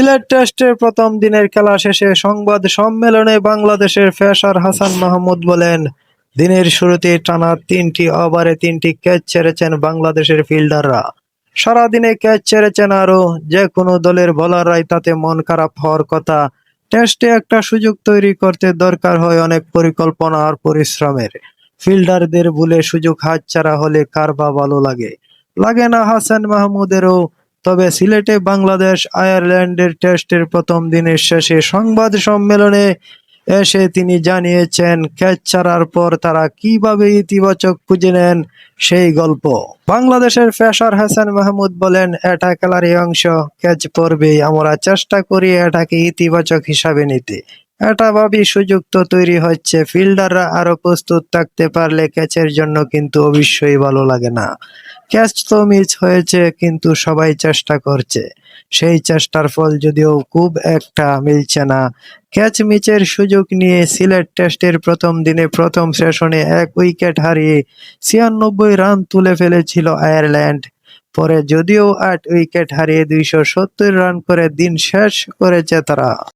সিলেট টেস্টের প্রথম দিনের খেলা শেষে সংবাদ সম্মেলনে বাংলাদেশের ফেসার হাসান মাহমুদ বলেন, দিনের শুরুতে টানা তিনটি ওভারে তিনটি ক্যাচ ছেড়েছেন বাংলাদেশের ফিল্ডাররা। সারাদিনে ক্যাচ ছেড়েছেন আরও যে কোনো দলের বোলাররাই, তাতে মন খারাপ হওয়ার কথা। টেস্টে একটা সুযোগ তৈরি করতে দরকার হয় অনেক পরিকল্পনা আর পরিশ্রমের। ফিল্ডারদের ভুলে সুযোগ হাতছাড়া হলে কার বা ভালো লাগে? লাগে না হাসান মাহমুদেরও তবে সিলেটে বাংলাদেশ আয়ারল্যান্ডের টেস্টের প্রথম দিনের শেষে সংবাদ সম্মেলনে এসে তিনি জানিয়েছেন, ক্যাচ ছাড়ার পর তারা কীভাবে ইতিবাচক খুঁজে নেন সেই গল্প। বাংলাদেশের পেসার হাসান মাহমুদ বলেন এটা খেলারই অংশ, ক্যাচ পড়বেই আমরা চেষ্টা করি এটাকে ইতিবাচক হিসাবে নিতে। এটা ভাবি সুযোগ তো তৈরি হচ্ছে। ফিল্ডাররা আরও প্রস্তুত থাকতে পারলে ক্যাচের জন্য কিন্তু অবশ্যই ভালো লাগে না। ক্যাচ তো মিস হয়েছে, কিন্তু সবাই চেষ্টা করছে। সেই চেষ্টার ফল যদিও খুব একটা মিলছে না। ক্যাচ মিচের সুযোগ নিয়ে সিলেট টেস্টের প্রথম দিনে প্রথম সেশনে এক উইকেট হারিয়ে ছিয়ানব্বই রান তুলে ফেলেছিল আয়ারল্যান্ড। পরে যদিও আট উইকেট হারিয়ে দুইশো সত্তর রান করে দিন শেষ করেছে তারা।